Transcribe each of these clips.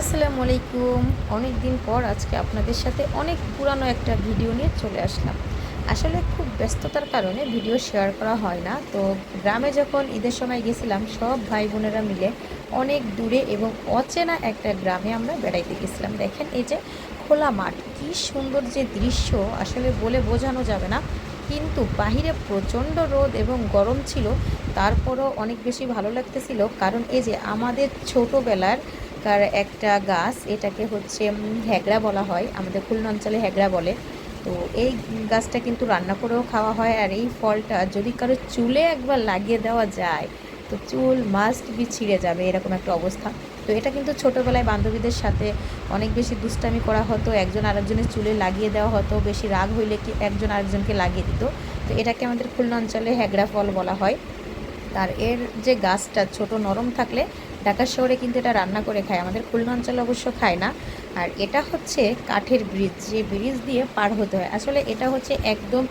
আসসালামু আলাইকুম। অনেক দিন পর আজকে আপনাদের সাথে অনেক পুরানো একটা ভিডিও নিয়ে চলে আসলাম। আসলে খুব ব্যস্ততার কারণে ভিডিও শেয়ার করা হয় না। তো গ্রামে যখন ঈদের সময় গেছিলাম, সব ভাই বোনেরা মিলে অনেক দূরে এবং অচেনা একটা গ্রামে আমরা বেড়াইতে গেছিলাম। দেখেন এই যে খোলা মাঠ, কী সুন্দর যে দৃশ্য। আসলে বলে বোঝানো যাবে না। কিন্তু বাহিরে প্রচণ্ড রোদ এবং গরম ছিল। তারপরও অনেক বেশি ভালো লাগতেছিল। কারণ এই যে আমাদের ছোটোবেলার কার একটা গাছ, এটাকে হচ্ছে হ্যাগড়া বলা হয়। আমাদের খুলনা অঞ্চলে হ্যাগড়া বলে। তো এই গাছটা কিন্তু রান্না করেও খাওয়া হয় আর এই ফলটা যদি কারও চুলে একবার লাগিয়ে দেওয়া যায়, তো চুল মাস্ট বি ছিঁড়ে যাবে, এরকম একটা অবস্থা। তো এটা কিন্তু ছোটোবেলায় বান্ধবীদের সাথে অনেক বেশি দুষ্টামি করা হতো। একজন আরেকজনের চুলে লাগিয়ে দেওয়া হতো, বেশি রাগ হইলে কি একজন আরেকজনকে লাগিয়ে দিত। তো এটাকে আমাদের খুলনা অঞ্চলে হ্যাগড়া ফল বলা হয়। আর এর যে গাছটা ছোট নরম থাকলে ঢাকা শহরে কিন্তু এটা রান্না করে খায়। আমাদের খুলনা অঞ্চলে অবশ্য খায় না। আর এটা হচ্ছে কাঠের ব্রিজ যে ব্রিজ দিয়ে পার হতে হয়। আসলে এটা হচ্ছে একদম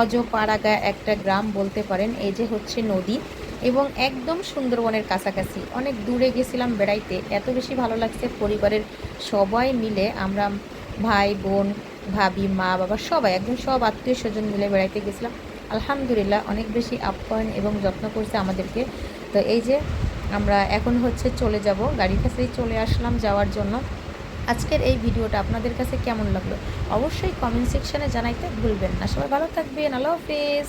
অজপাড়াগা একটা গ্রাম বলতে পারেন। এই যে হচ্ছে নদী এবং একদম সুন্দরবনের কাছাকাছি। অনেক দূরে গেছিলাম বেড়াইতে। এত বেশি ভালো লাগছে পরিবারের সবাই মিলে। আমরা ভাই, বোন, ভাবি, মা, বাবা সবাই, একদম সব আত্মীয় স্বজন মিলে বেড়াইতে গেছিলাম। আলহামদুলিল্লাহ অনেক বেশি আপ্যায়ন এবং যত্ন করছে আমাদেরকে। তো এই যে আমরা এখন হচ্ছে চলে যাব গাড়ির কাছেই চলে আসলাম যাওয়ার জন্য। আজকের এই ভিডিওটা আপনাদের কাছে কেমন লাগল? অবশ্যই কমেন্ট সেকশানে জানাইতে ভুলবেন না। সবাই ভালো থাকবেন। আল্লাহ হাফিজ।